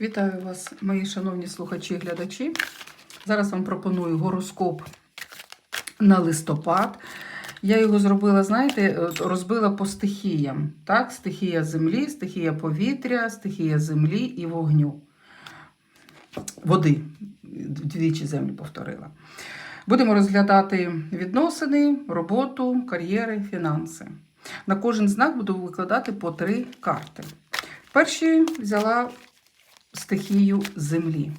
Вітаю вас, мої шановні слухачі і глядачі. Зараз вам пропоную гороскоп на листопад. Я його зробила, знаєте, розбила по стихіям. Так? Стихія землі, стихія повітря, стихія землі і вогню. Води. Двічі землю повторила. Будемо розглядати відносини, роботу, кар'єри, фінанси. На кожен знак буду викладати по три карти. Перші взяла стихію землі.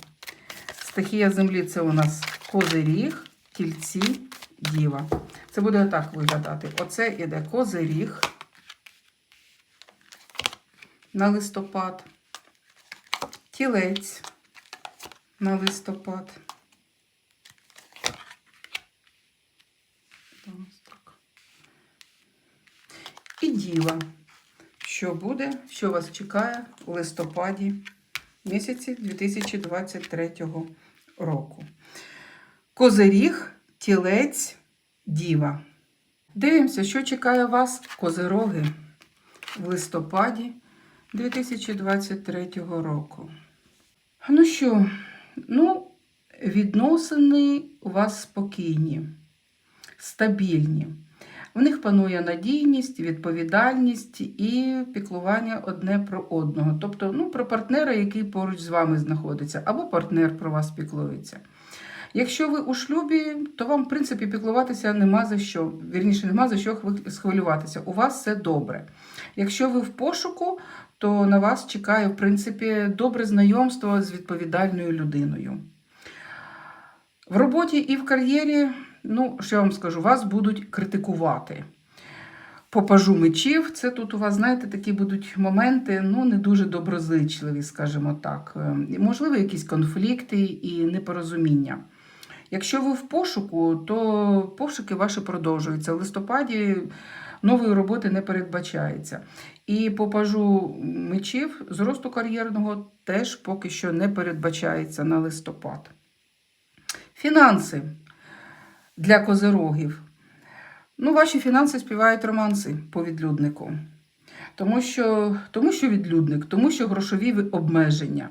Стихія землі це у нас козиріг, тільці, діва. Це буде отак виглядати. Оце іде козиріг на листопад, тілець на листопад. І діва. Що буде, що вас чекає у листопаді місяці 2023 року. Козиріг, тілець, діва. Дивимося, що чекає вас козироги в листопаді 2023 року. Ну що, ну, відносини у вас спокійні, стабільні. В них панує надійність, відповідальність і піклування одне про одного. Тобто ну, про партнера, який поруч з вами знаходиться, або партнер про вас піклується. Якщо ви у шлюбі, то вам, в принципі, піклуватися нема за що. Вірніше, нема за що схвилюватися. У вас все добре. Якщо ви в пошуку, то на вас чекає, в принципі, добре знайомство з відповідальною людиною. В роботі і в кар'єрі, ну, що я вам скажу, вас будуть критикувати. По пажу мечів, це тут у вас, знаєте, такі будуть моменти, ну, не дуже доброзичливі, скажімо так. Е, Можливо, якісь конфлікти і непорозуміння. Якщо ви в пошуку, то пошуки ваші продовжуються. В листопаді нової роботи не передбачається. І по пажу мечів зросту кар'єрного теж поки що не передбачається на листопад. Фінанси для козирогів. Ну, ваші фінанси співають романси по відлюднику. Тому що, тому що відлюдник, тому що грошові обмеження.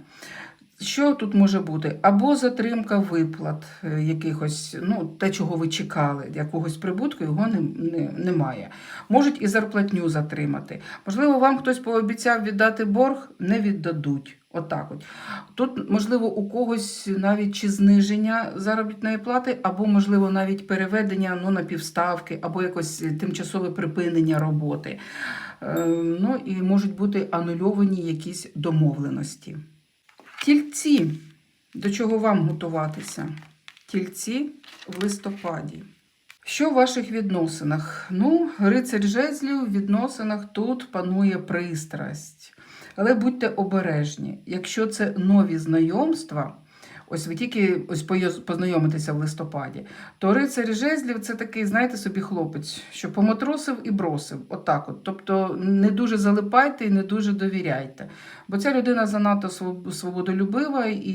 Що тут може бути? Або затримка виплат е, якихось, ну, те, чого ви чекали, якогось прибутку, його не, не, немає. Можуть і зарплатню затримати. Можливо, вам хтось пообіцяв віддати борг, не віддадуть. Отак от. Тут, можливо, у когось навіть чи зниження заробітної плати, або, можливо, навіть переведення ну, на півставки, або якось тимчасове припинення роботи. Е, ну і можуть бути анульовані якісь домовленості. Тільці, до чого вам готуватися? Тільці в листопаді. Що в ваших відносинах? Ну, рицарь жезлів в відносинах тут панує пристрасть. Але будьте обережні, якщо це нові знайомства, ось ви тільки ось познайомитеся в листопаді, то рицарь жезлів це такий, знаєте, собі хлопець, що поматросив і бросив. Отак от. Тобто не дуже залипайте і не дуже довіряйте. Бо ця людина занадто свободолюбива і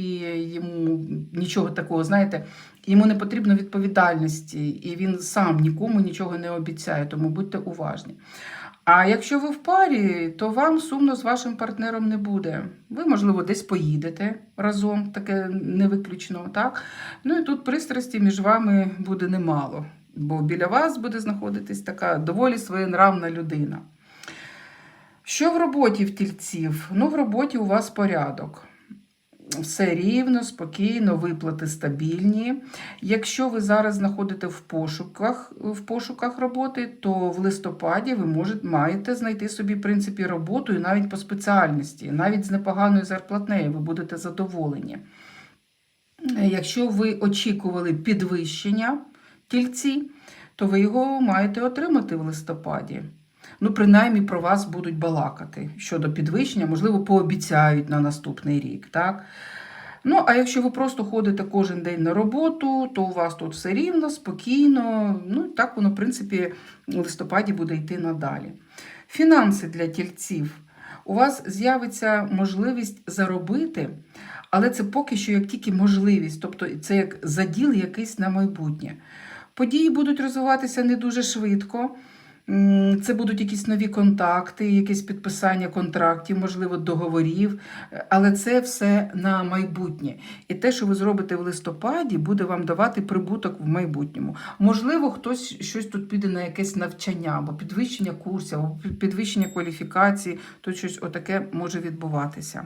йому нічого такого, знаєте, йому не потрібно відповідальності, і він сам нікому нічого не обіцяє, тому будьте уважні. А якщо ви в парі, то вам сумно з вашим партнером не буде. Ви, можливо, десь поїдете разом, таке не виключно. так? Ну і тут пристрасті між вами буде немало, бо біля вас буде знаходитись така доволі своєнравна людина. Що в роботі в тільців? Ну, в роботі у вас порядок все рівно, спокійно, виплати стабільні. Якщо ви зараз знаходите в пошуках в пошуках роботи, то в листопаді ви можете, маєте знайти собі в принципі, роботу і навіть по спеціальності, навіть з непоганою зарплатнею ви будете задоволені. Якщо ви очікували підвищення тільці, то ви його маєте отримати в листопаді ну, принаймні про вас будуть балакати щодо підвищення, можливо, пообіцяють на наступний рік. так? Ну, а якщо ви просто ходите кожен день на роботу, то у вас тут все рівно, спокійно. Ну, так воно, в принципі, в листопаді буде йти надалі. Фінанси для тільців. У вас з'явиться можливість заробити, але це поки що як тільки можливість, тобто це як заділ якийсь на майбутнє. Події будуть розвиватися не дуже швидко. Це будуть якісь нові контакти, якесь підписання контрактів, можливо, договорів, але це все на майбутнє. І те, що ви зробите в листопаді, буде вам давати прибуток в майбутньому. Можливо, хтось щось тут піде на якесь навчання, або підвищення курсів, або підвищення кваліфікації, тут щось отаке може відбуватися.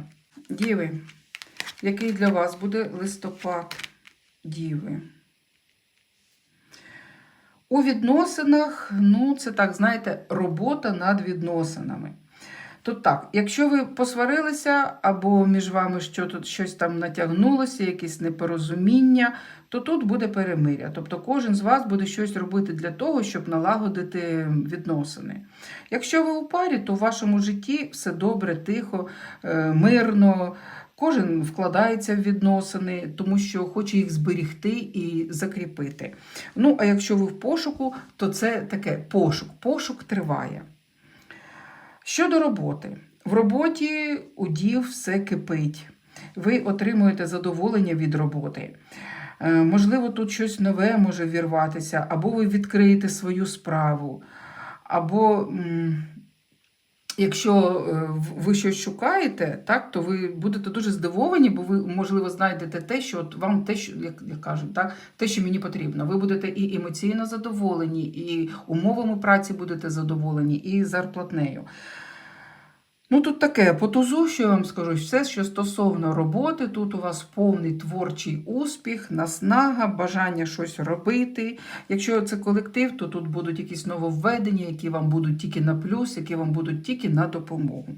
Діви, який для вас буде листопад Діви? У відносинах, ну, це так, знаєте, робота над відносинами. Тут так, якщо ви посварилися, або між вами що тут щось там натягнулося, якісь непорозуміння, то тут буде перемиря. Тобто кожен з вас буде щось робити для того, щоб налагодити відносини. Якщо ви у парі, то в вашому житті все добре, тихо, е, мирно. Кожен вкладається в відносини, тому що хоче їх зберігти і закріпити. Ну, а якщо ви в пошуку, то це таке пошук. Пошук триває. Щодо роботи, в роботі у дів все кипить. Ви отримуєте задоволення від роботи. Е, Можливо, тут щось нове може вірватися, або ви відкриєте свою справу, або якщо е, ви щось шукаєте, так, то ви будете дуже здивовані, бо ви, можливо, знайдете те, що от вам те, що як, як кажуть, так, те, що мені потрібно. Ви будете і емоційно задоволені, і умовами праці будете задоволені, і зарплатнею. Ну, тут таке, по тузу, що я вам скажу, все, що стосовно роботи, тут у вас повний творчий успіх, наснага, бажання щось робити. Якщо це колектив, то тут будуть якісь нововведення, які вам будуть тільки на плюс, які вам будуть тільки на допомогу.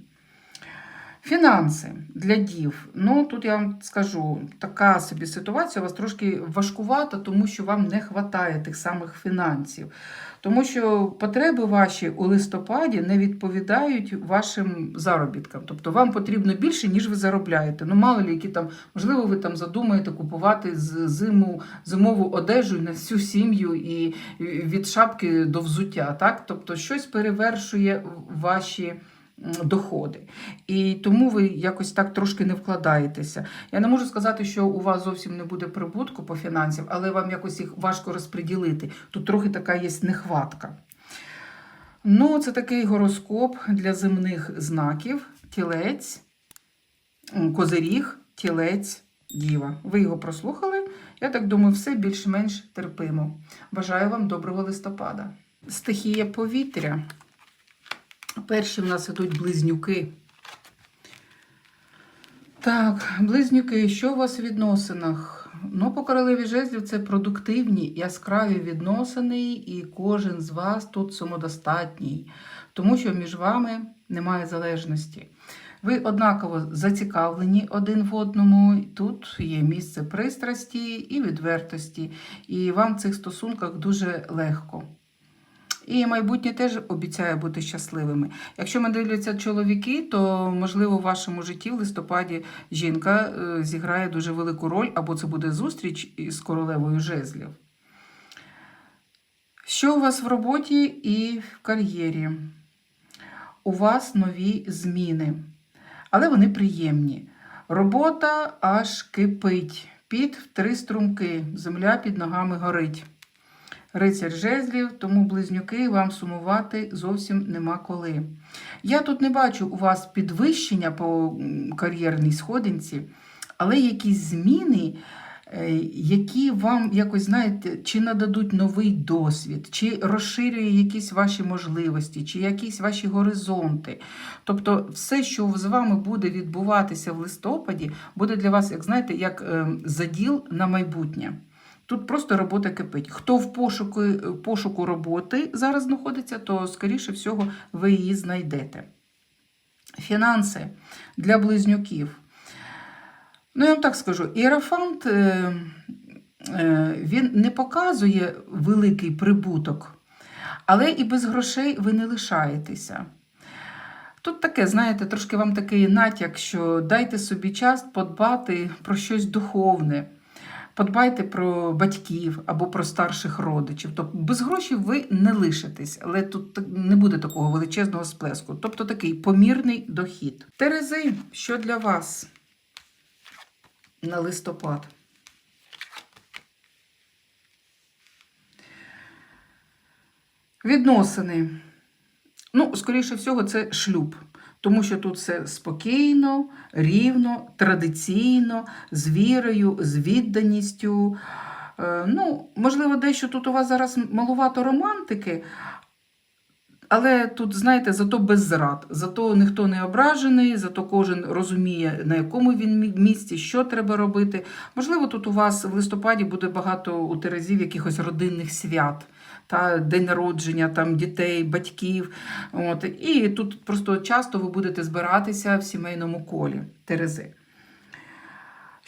Фінанси для дів. Ну, тут я вам скажу, така собі ситуація у вас трошки важкувата, тому що вам не вистачає тих самих фінансів. Тому що потреби ваші у листопаді не відповідають вашим заробіткам. Тобто вам потрібно більше, ніж ви заробляєте. Ну, мало ли які там, можливо, ви там задумаєте купувати з зиму, зимову одежу на всю сім'ю і від шапки до взуття. Так? Тобто щось перевершує ваші доходи. І тому ви якось так трошки не вкладаєтеся. Я не можу сказати, що у вас зовсім не буде прибутку по фінансів, але вам якось їх важко розподілити. Тут трохи така є нехватка. Ну, це такий гороскоп для земних знаків: тілець, козиріг, тілець, діва. Ви його прослухали? Я так думаю, все більш-менш терпимо. Бажаю вам доброго листопада. Стихія повітря. Перші в нас ідуть близнюки. Так, близнюки, що у вас у відносинах? Ну, по королеві жезлів це продуктивні, яскраві відносини, і кожен з вас тут самодостатній, тому що між вами немає залежності. Ви однаково зацікавлені один в одному. Тут є місце пристрасті і відвертості, і вам в цих стосунках дуже легко. І майбутнє теж обіцяє бути щасливими. Якщо ми дивляться чоловіки, то можливо в вашому житті в листопаді жінка е, зіграє дуже велику роль, або це буде зустріч із королевою жезлів. Що у вас в роботі і в кар'єрі? У вас нові зміни, але вони приємні. Робота аж кипить. Під в три струмки, земля під ногами горить. Рицар жезлів, тому близнюки вам сумувати зовсім нема коли. Я тут не бачу у вас підвищення по кар'єрній сходинці, але якісь зміни, е, які вам якось, знаєте, чи нададуть новий досвід, чи розширює якісь ваші можливості, чи якісь ваші горизонти. Тобто, все, що з вами буде відбуватися в листопаді, буде для вас, як знаєте, як е, заділ на майбутнє. Тут просто робота кипить. Хто в пошуку, пошуку роботи зараз знаходиться, то, скоріше всього, ви її знайдете. Фінанси для близнюків. Ну, я вам так скажу, іерофант е, е, він не показує великий прибуток, але і без грошей ви не лишаєтеся. Тут таке, знаєте, трошки вам такий натяк, що дайте собі час подбати про щось духовне. Подбайте про батьків або про старших родичів. Тобто без грошей ви не лишитесь, але тут не буде такого величезного сплеску. Тобто такий помірний дохід. Терези, що для вас на листопад? Відносини. Ну, скоріше всього, це шлюб. Тому що тут все спокійно, рівно, традиційно, з вірою, з відданістю. Е, Ну, можливо, дещо тут у вас зараз малувато романтики, але тут, знаєте, зато без зрад, зато ніхто не ображений, зато кожен розуміє, на якому він місці, що треба робити. Можливо, тут у вас в листопаді буде багато у Терезів якихось родинних свят. Та день народження там дітей, батьків. От і тут просто часто ви будете збиратися в сімейному колі Терези.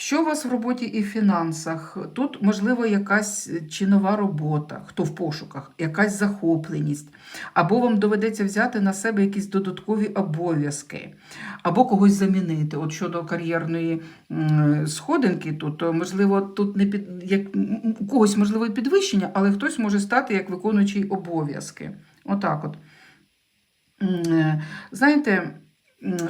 Що у вас в роботі і в фінансах? Тут, можливо, якась чи нова робота, хто в пошуках, якась захопленість, або вам доведеться взяти на себе якісь додаткові обов'язки, або когось замінити. От щодо кар'єрної сходинки, тут, то, можливо, тут не під як у когось можливо підвищення, але хтось може стати як виконуючий обов'язки. Отак от. Е, Знаєте,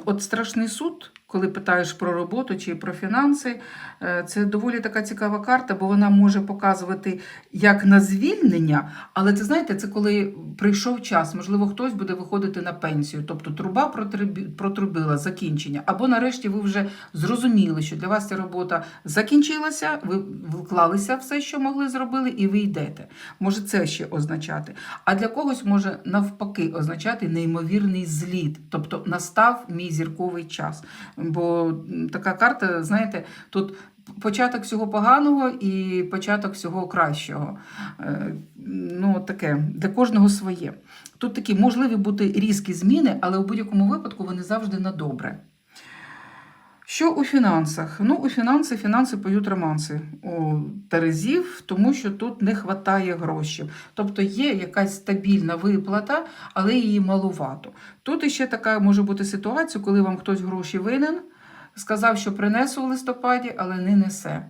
от страшний суд, коли питаєш про роботу чи про фінанси, е, це доволі така цікава карта, бо вона може показувати як на звільнення, але це знаєте, це коли прийшов час, можливо, хтось буде виходити на пенсію, тобто труба протрубила закінчення, або нарешті ви вже зрозуміли, що для вас ця робота закінчилася, ви вклалися все, що могли зробили, і ви йдете. Може це ще означати. А для когось може навпаки означати неймовірний зліт, тобто настав мій зірковий час. Бо така карта, знаєте, тут початок всього поганого і початок всього кращого. Е, Ну, таке, для кожного своє. Тут такі можливі бути різкі зміни, але у будь-якому випадку вони завжди на добре. Що у фінансах? Ну, у фінанси фінанси поють романси у Терезів, тому що тут не вистачає грошей. Тобто є якась стабільна виплата, але її малувато. Тут іще така може бути ситуація, коли вам хтось гроші винен, сказав, що принесу в листопаді, але не несе.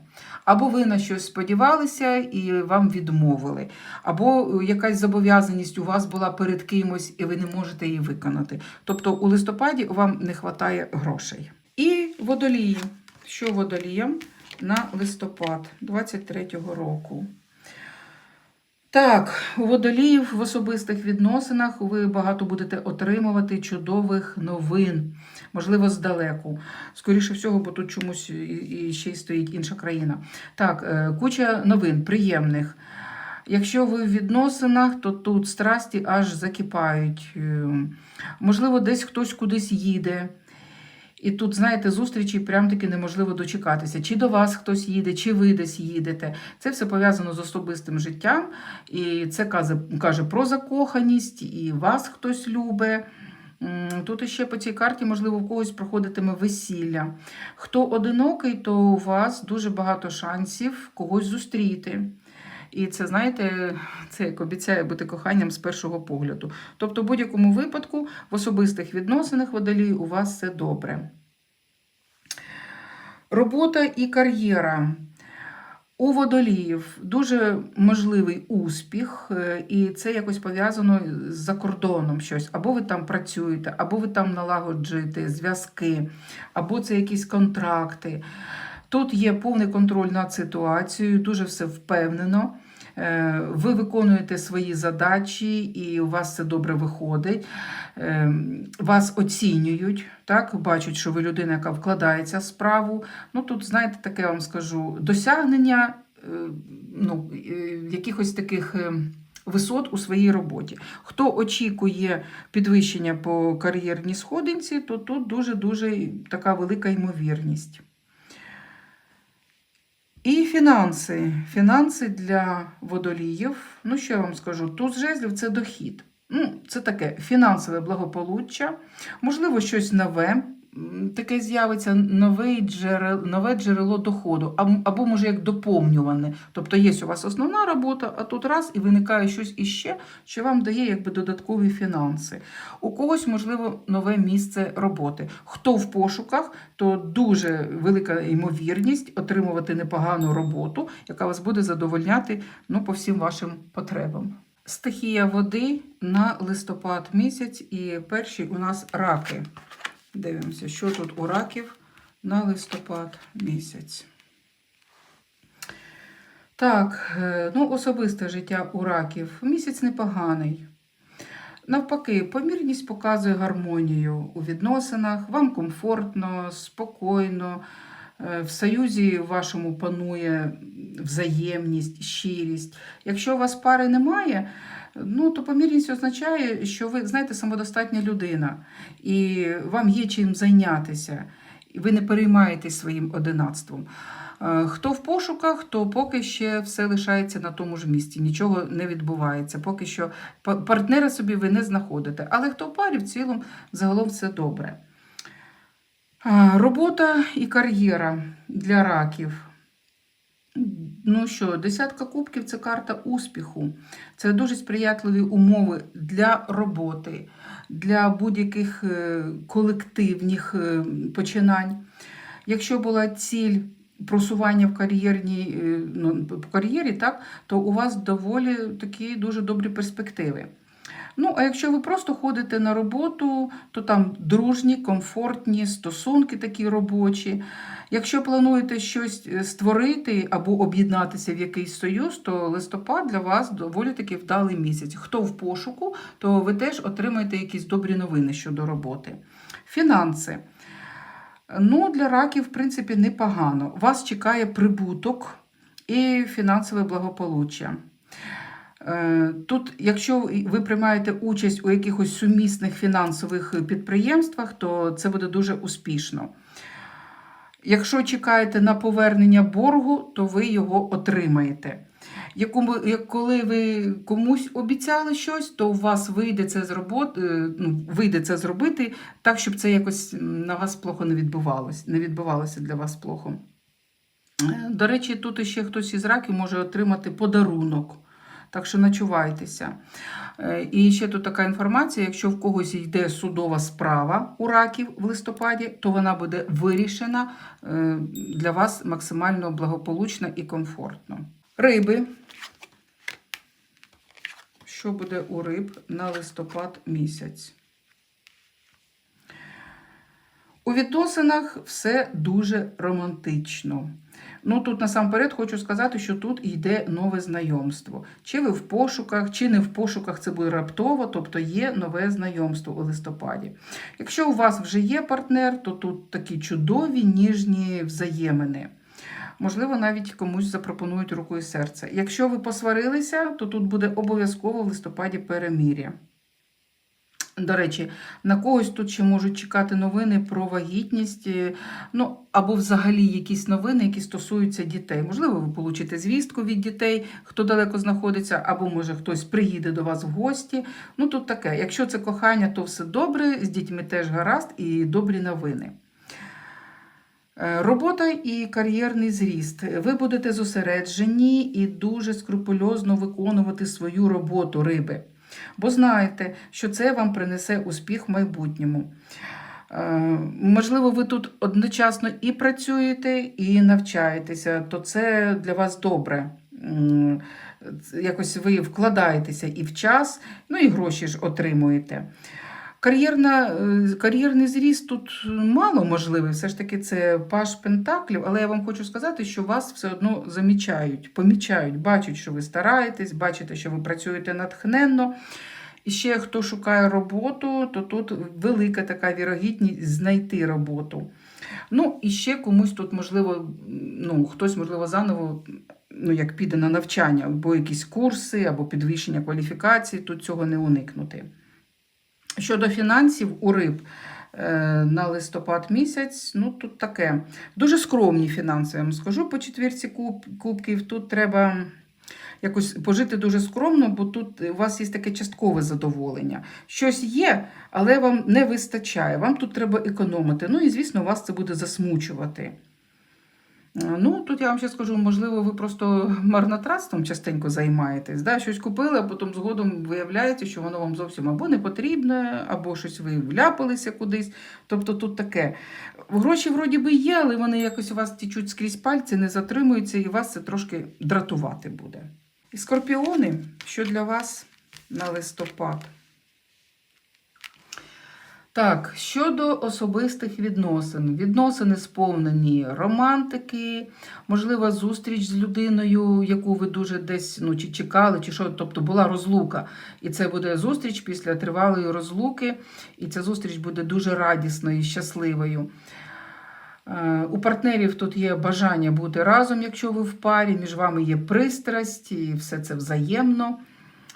Або ви на щось сподівалися і вам відмовили, або якась зобов'язаність у вас була перед кимось, і ви не можете її виконати. Тобто у листопаді вам не вистачає грошей. І водолії. Що водоліям на листопад 23-го року? Так, у водоліїв в особистих відносинах ви багато будете отримувати чудових новин, можливо, здалеку. Скоріше всього, бо тут чомусь і- ще й стоїть інша країна. Так, е, куча новин приємних. Якщо ви в відносинах, то тут страсті аж закипають. Е, Можливо, десь хтось кудись їде. І тут, знаєте, зустрічі прям таки неможливо дочекатися. Чи до вас хтось їде, чи ви десь їдете. Це все пов'язано з особистим життям, і це каже, каже про закоханість, і вас хтось любить. Тут іще по цій карті, можливо, у когось проходитиме весілля. Хто одинокий, то у вас дуже багато шансів когось зустріти. І це, знаєте, це як обіцяє бути коханням з першого погляду. Тобто, в будь-якому випадку, в особистих відносинах водолій у вас все добре. Робота і кар'єра. У водоліїв дуже можливий успіх, е, і це якось пов'язано з-за кордоном щось. Або ви там працюєте, або ви там налагоджуєте зв'язки, або це якісь контракти. Тут є повний контроль над ситуацією, дуже все впевнено. Е, Ви виконуєте свої задачі, і у вас це добре виходить. Е, Вас оцінюють, так, бачать, що ви людина, яка вкладається в справу. Ну тут, знаєте, таке вам скажу, досягнення е, ну, якихось таких. Висот у своїй роботі. Хто очікує підвищення по кар'єрній сходинці, то тут дуже-дуже така велика ймовірність. І фінанси. Фінанси для водоліїв. Ну, що я вам скажу? Тут жезлів це дохід. Ну, це таке фінансове благополуччя, можливо, щось нове. Таке з'явиться нове джерело, нове джерело доходу, або може як доповнюване. Тобто є у вас основна робота, а тут раз і виникає щось іще, що вам дає якби додаткові фінанси. У когось, можливо, нове місце роботи. Хто в пошуках, то дуже велика ймовірність отримувати непогану роботу, яка вас буде задовольняти ну, по всім вашим потребам. Стихія води на листопад місяць, і перші у нас раки. Дивимося, що тут у раків на листопад місяць. Так, е, ну, особисте життя у раків. Місяць непоганий. Навпаки, помірність показує гармонію у відносинах, вам комфортно, спокійно. Е, В союзі вашому панує взаємність, щирість. Якщо у вас пари немає, ну то помірність означає, що ви знаєте самодостатня людина, і вам є чим зайнятися, і ви не переймаєтесь своїм одинацтвом. Е, Хто в пошуках, то поки ще все лишається на тому ж місці, нічого не відбувається. Поки що партнера собі ви не знаходите. Але хто в парі, в цілому загалом все добре. Робота і кар'єра для раків. Ну що, десятка кубків це карта успіху. Це дуже сприятливі умови для роботи, для будь-яких е, колективних е, починань. Якщо була ціль просування в кар'єрній е, ну, по кар'єрі, так, то у вас доволі такі дуже добрі перспективи. Ну, а якщо ви просто ходите на роботу, то там дружні, комфортні стосунки такі робочі. Якщо плануєте щось е, створити або об'єднатися в якийсь союз, то листопад для вас доволі таки вдалий місяць. Хто в пошуку, то ви теж отримаєте якісь добрі новини щодо роботи. Фінанси. Ну, для раків, в принципі, непогано. Вас чекає прибуток і фінансове благополуччя. Е, Тут, якщо ви приймаєте участь у якихось сумісних фінансових підприємствах, то це буде дуже успішно. Якщо чекаєте на повернення боргу, то ви його отримаєте. Коли ви комусь обіцяли щось, то у вас вийде це, зробот, е, ну, вийде це зробити так, щоб це якось на вас плохо не відбувалося, не відбувалося для вас плохо. Е, До речі, тут ще хтось із раків може отримати подарунок. Так що начувайтеся. Е, І ще тут така інформація: якщо в когось йде судова справа у раків в листопаді, то вона буде вирішена е, для вас максимально благополучно і комфортно. Риби. Що буде у риб на листопад місяць? У відносинах все дуже романтично. Ну тут насамперед хочу сказати, що тут йде нове знайомство. Чи ви в пошуках, чи не в пошуках це буде раптово, тобто є нове знайомство у листопаді. Якщо у вас вже є партнер, то тут такі чудові ніжні взаємини. Можливо, навіть комусь запропонують руку і серце. Якщо ви посварилися, то тут буде обов'язково в листопаді перемір'я. До речі, на когось тут ще можуть чекати новини про вагітність, е, ну або взагалі якісь новини, які стосуються дітей. Можливо, ви получите звістку від дітей, хто далеко знаходиться, або може хтось приїде до вас в гості. Ну тут таке. Якщо це кохання, то все добре, з дітьми теж гаразд і добрі новини. Е, Робота і кар'єрний зріст. Ви будете зосереджені і дуже скрупульозно виконувати свою роботу риби. Бо знаєте, що це вам принесе успіх в майбутньому. Е, Можливо, ви тут одночасно і працюєте, і навчаєтеся, то це для вас добре. Якось ви вкладаєтеся і в час, ну і гроші ж отримуєте. Кар'єрна, е, кар'єрний зріст тут мало можливий, все ж таки це паш пентаклів, але я вам хочу сказати, що вас все одно замічають, помічають, бачать, що ви стараєтесь, бачите, що ви працюєте натхненно. І ще хто шукає роботу, то тут велика така вірогідність знайти роботу. Ну, і ще комусь тут, можливо, ну, хтось, можливо, заново ну, як піде на навчання, або якісь курси, або підвищення кваліфікації, тут цього не уникнути. Щодо фінансів у риб е, на листопад місяць, ну тут таке. Дуже скромні фінанси, я вам скажу по четвірці куб, кубків. Тут треба якось пожити дуже скромно, бо тут у вас є таке часткове задоволення. Щось є, але вам не вистачає. Вам тут треба економити. Ну і, звісно, вас це буде засмучувати. Е, Ну, тут я вам ще скажу, можливо, ви просто марнотратством частенько займаєтесь. Да? Щось купили, а потім згодом виявляється, що воно вам зовсім або не потрібне, або щось ви вляпалися кудись. Тобто тут таке. Гроші вроді би є, але вони якось у вас тічуть скрізь пальці, не затримуються, і вас це трошки дратувати буде. І скорпіони, що для вас на листопад? Так, щодо особистих відносин. Відносини сповнені романтики, можливо, зустріч з людиною, яку ви дуже десь ну, чи чекали, чи що, тобто була розлука. І це буде зустріч після тривалої розлуки, і ця зустріч буде дуже радісною щасливою. Е, У партнерів тут є бажання бути разом, якщо ви в парі, між вами є пристрасть, і все це взаємно.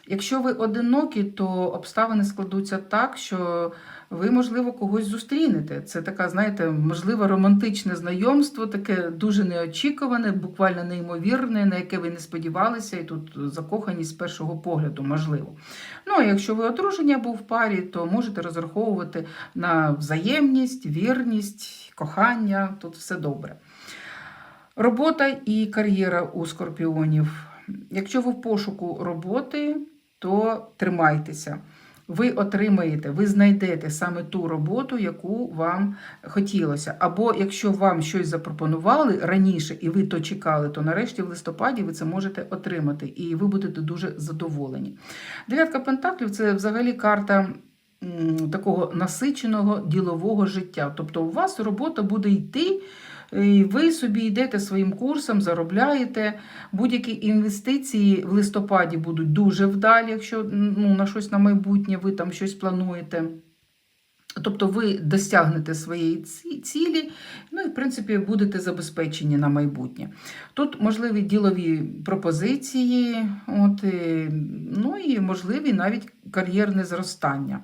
Якщо ви одинокі, то обставини складуться так, що ви, можливо, когось зустрінете. Це така, знаєте, можливо, романтичне знайомство, таке дуже неочікуване, буквально неймовірне, на яке ви не сподівалися, і тут закоханість з першого погляду, можливо. Ну, а якщо ви одружені або в парі, то можете розраховувати на взаємність, вірність, кохання, тут все добре. Робота і кар'єра у скорпіонів. Якщо ви в пошуку роботи, то тримайтеся. Ви отримаєте, ви знайдете саме ту роботу, яку вам хотілося. Або якщо вам щось запропонували раніше і ви то чекали, то нарешті в листопаді ви це можете отримати, і ви будете дуже задоволені. Дев'ятка пентаклів це взагалі карта такого насиченого ділового життя. Тобто у вас робота буде йти. І ви собі йдете своїм курсом, заробляєте. Будь-які інвестиції в листопаді будуть дуже вдалі, якщо ну, на щось на майбутнє ви там щось плануєте. Тобто ви досягнете своєї цілі, ну і в принципі будете забезпечені на майбутнє. Тут можливі ділові пропозиції, от, ну і можливі навіть кар'єрне зростання.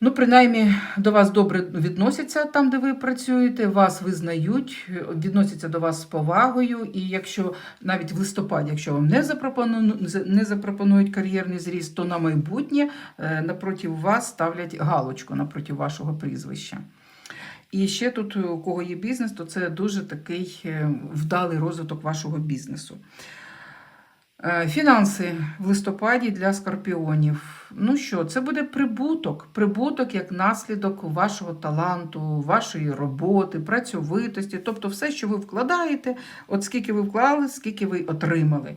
Ну, принаймні, до вас добре відносяться там, де ви працюєте, вас визнають, відносяться до вас з повагою. І якщо навіть в листопаді, якщо вам не запропонують, не запропонують кар'єрний зріст, то на майбутнє е, напроти вас ставлять галочку напроти вашого прізвища. І ще тут, у кого є бізнес, то це дуже такий е, вдалий розвиток вашого бізнесу. Е, Фінанси в листопаді для скорпіонів. Ну що, це буде прибуток. Прибуток як наслідок вашого таланту, вашої роботи, працьовитості. Тобто все, що ви вкладаєте, от скільки ви вклали, скільки ви отримали.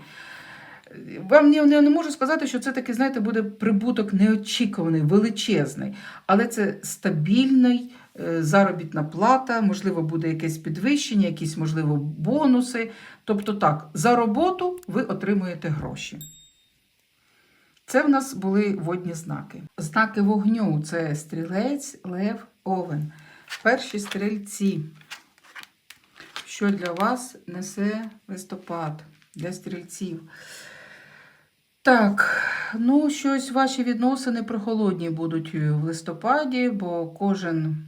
Вам я не можу сказати, що це такий, знаєте, буде прибуток неочікуваний, величезний, але це стабільний заробітна плата, можливо, буде якесь підвищення, якісь, можливо, бонуси. Тобто так, за роботу ви отримуєте гроші. Це в нас були водні знаки. Знаки вогню це стрілець, лев, овен. Перші стрільці. Що для вас несе листопад для стрільців? Так, ну щось ваші відносини прохолодні будуть в листопаді, бо кожен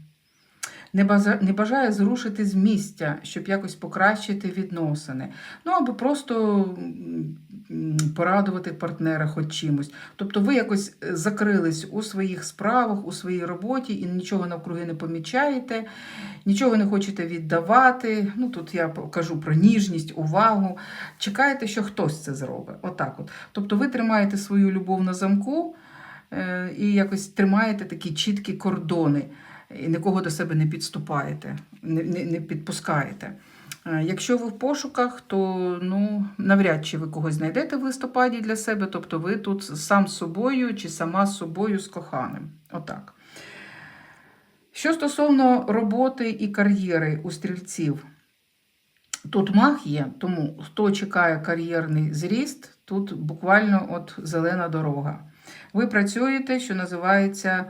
не бажає зрушити з місця, щоб якось покращити відносини. Ну або просто порадувати партнера хоч чимось. Тобто ви якось е, закрились у своїх справах, у своїй роботі і нічого навкруги не помічаєте, нічого не хочете віддавати. Ну тут я кажу про ніжність, увагу. Чекаєте, що хтось це зробить. Отак от. Тобто ви тримаєте свою любов на замку е, і якось тримаєте такі чіткі кордони і нікого до себе не підступаєте, не, не, не підпускаєте. Е, Якщо ви в пошуках, то ну, навряд чи ви когось знайдете в листопаді для себе, тобто ви тут сам з собою чи сама з собою з коханим. Отак. Що стосовно роботи і кар'єри у стрільців, тут маг є, тому хто чекає кар'єрний зріст, тут буквально от зелена дорога. Ви працюєте, що називається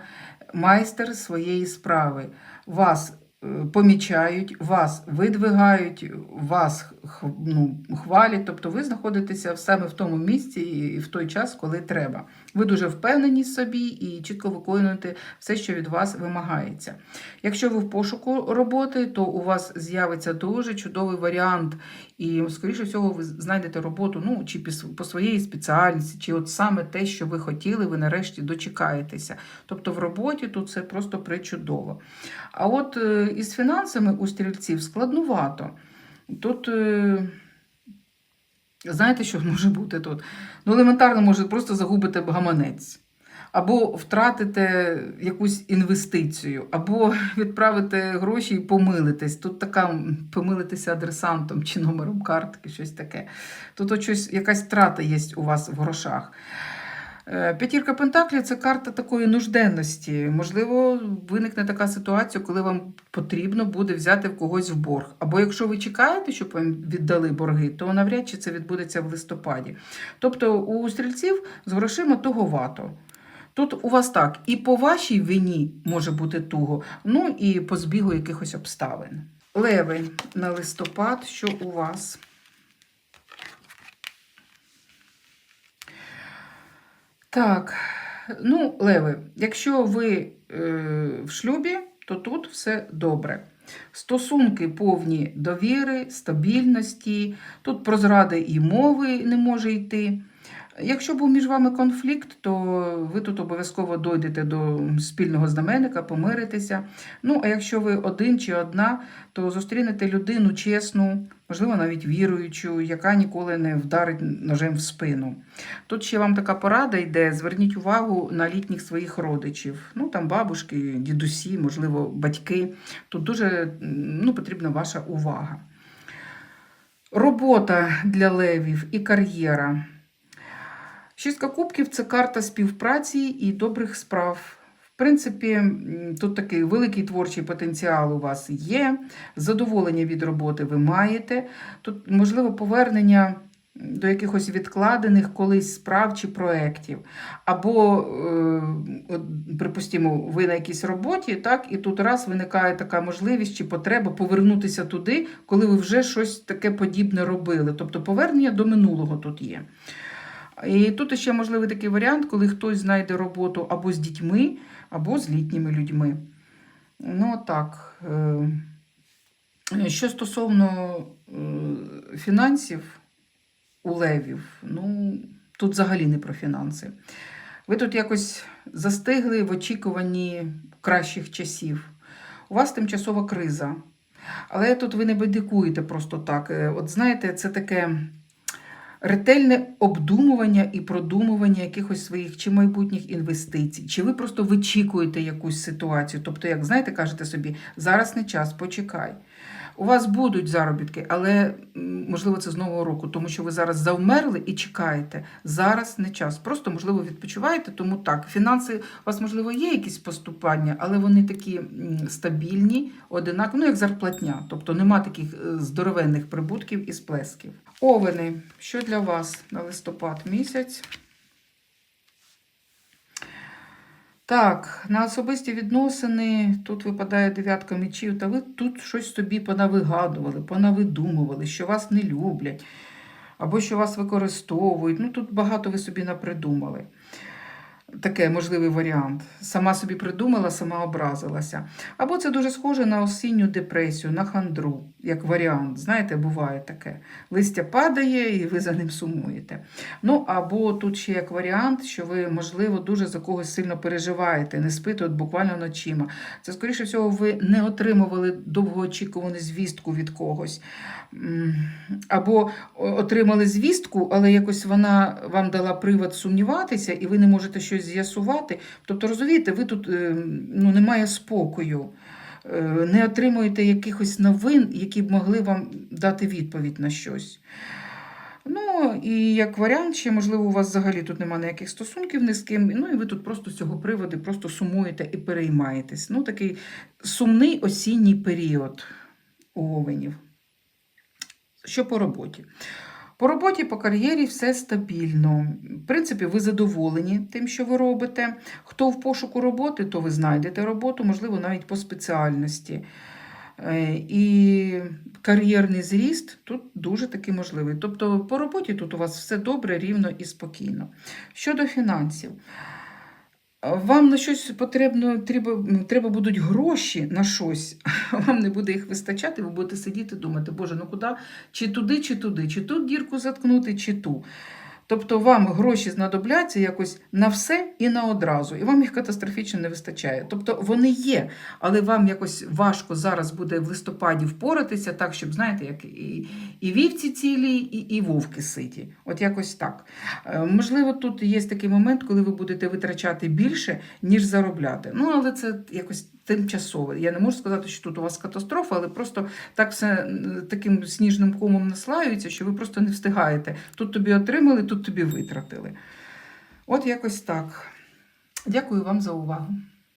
майстер своєї справи. Вас е, помічають, вас видвигають, вас ну, хвалять, тобто ви знаходитеся саме в тому місці і в той час, коли треба. Ви дуже впевнені собі і чітко виконуєте все, що від вас вимагається. Якщо ви в пошуку роботи, то у вас з'явиться дуже чудовий варіант, і, скоріше всього, ви знайдете роботу ну, чи по своїй спеціальності, чи от саме те, що ви хотіли, ви нарешті дочекаєтеся. Тобто в роботі тут це просто причудово. А от е, із фінансами у стрільців складнувато. Тут. е, Знаєте, що може бути тут? Ну, елементарно, може, просто загубите гаманець, або втратите якусь інвестицію, або відправите гроші і помилитесь. Тут така помилитися адресантом чи номером картки, щось таке. Тут щось, якась втрата є у вас в грошах. Е, П'ятірка Пентаклів це карта такої нужденності. Можливо, виникне така ситуація, коли вам потрібно буде взяти в когось в борг. Або якщо ви чекаєте, щоб вам віддали борги, то навряд чи це відбудеться в листопаді. Тобто у стрільців з грошима туговато. Тут у вас так, і по вашій вині може бути туго, ну і по збігу якихось обставин. Леви на листопад, що у вас? Так, ну, Леви, якщо ви е, в шлюбі, то тут все добре. Стосунки повні довіри, стабільності, тут про зради і мови не може йти. Якщо був між вами конфлікт, то ви тут обов'язково дойдете до спільного знаменника, помиритеся. Ну, а якщо ви один чи одна, то зустрінете людину чесну, можливо, навіть віруючу, яка ніколи не вдарить ножем в спину. Тут ще вам така порада йде: зверніть увагу на літніх своїх родичів. Ну, там бабушки, дідусі, можливо, батьки. Тут дуже ну, потрібна ваша увага. Робота для левів і кар'єра. Шістка кубків це карта співпраці і добрих справ. В принципі, тут такий великий творчий потенціал у вас є, задоволення від роботи ви маєте. Тут, можливо, повернення до якихось відкладених колись справ чи проєктів. Або, е, от, припустимо, ви на якійсь роботі, так, і тут раз виникає така можливість чи потреба повернутися туди, коли ви вже щось таке подібне робили. Тобто повернення до минулого тут є. І тут ще можливий такий варіант, коли хтось знайде роботу або з дітьми, або з літніми людьми. Ну, так. е, Що стосовно е, фінансів у левів, ну, тут взагалі не про фінанси. Ви тут якось застигли в очікуванні кращих часів. У вас тимчасова криза. Але тут ви не бедикуєте просто так. Е, От знаєте, це таке ретельне обдумування і продумування якихось своїх чи майбутніх інвестицій, чи ви просто вичікуєте якусь ситуацію. Тобто, як знаєте, кажете собі, зараз не час, почекай. У вас будуть заробітки, але можливо це з нового року, тому що ви зараз завмерли і чекаєте. Зараз не час. Просто можливо відпочиваєте. Тому так, фінанси у вас можливо є якісь поступання, але вони такі стабільні, одинакові, ну як зарплатня. Тобто нема таких е, здоровенних прибутків і сплесків. Овени, що для вас на листопад місяць? Так, на особисті відносини тут випадає дев'ятка мечів, та ви тут щось собі понавигадували, понавидумували, що вас не люблять, або що вас використовують. Ну, тут багато ви собі напридумали. Таке можливий варіант. Сама собі придумала, сама образилася. Або це дуже схоже на осінню депресію, на хандру, як варіант. Знаєте, буває таке. Листя падає і ви за ним сумуєте. Ну, або тут ще як варіант, що ви, можливо, дуже за когось сильно переживаєте, не спите от буквально ночима. Це, скоріше всього, ви не отримували довгоочікувану звістку від когось. Або отримали звістку, але якось вона вам дала привод сумніватися, і ви не можете щось з'ясувати. Тобто, розумієте, ви тут е, ну, немає спокою, е, не отримуєте якихось новин, які б могли вам дати відповідь на щось. Ну, і як варіант, ще, можливо, у вас взагалі тут немає ніяких стосунків ні з ким. Ну, і ви тут просто з цього приводу просто сумуєте і переймаєтесь. Ну, такий сумний осінній період у овенів. Що по роботі? По роботі, по кар'єрі все стабільно. В принципі, ви задоволені тим, що ви робите. Хто в пошуку роботи, то ви знайдете роботу, можливо, навіть по спеціальності. Е, І кар'єрний зріст тут дуже таки можливий. Тобто по роботі тут у вас все добре, рівно і спокійно. Щодо фінансів, вам на щось потрібно, треба, треба будуть гроші на щось, вам не буде їх вистачати, ви будете сидіти думати, Боже, ну куди? Чи туди, чи туди, чи тут дірку заткнути, чи ту. Тобто вам гроші знадобляться якось на все і на одразу, і вам їх катастрофічно не вистачає. Тобто вони є, але вам якось важко зараз буде в листопаді впоратися, так, щоб, знаєте, як і, і вівці цілі, і, і вовки ситі. От якось так. Е, Можливо, тут є такий момент, коли ви будете витрачати більше, ніж заробляти. Ну, але це якось тимчасово. Я не можу сказати, що тут у вас катастрофа, але просто так все таким сніжним комом наслаюється, що ви просто не встигаєте. Тут тобі отримали, тут тобі витратили. От якось так. Дякую вам за увагу.